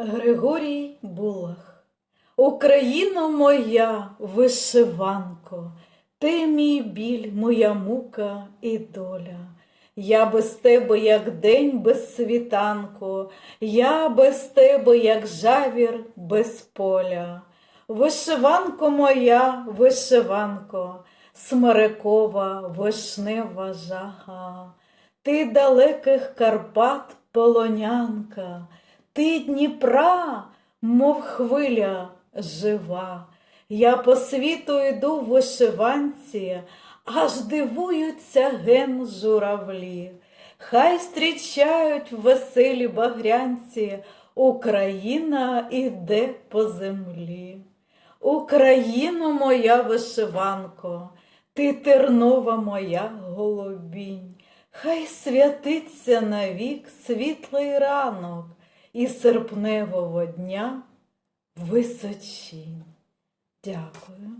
Григорій Булах Україно моя, вишиванко, ти мій біль, моя мука і доля. Я без тебе, як день без світанку, я без тебе, як жавір без поля. Вишиванко моя, вишиванко, смерекова, вишнева жага. Ти далеких Карпат полонянка, ти Дніпра, мов хвиля жива. Я по світу йду в вишиванці, аж дивуються ген журавлі. Хай зустрічають веселі багрянці, Україна іде по землі. Україно моя вишиванко, ти тернова моя голубінь. Хай святиться навік світлий ранок і серпневого дня височінь. Дякую.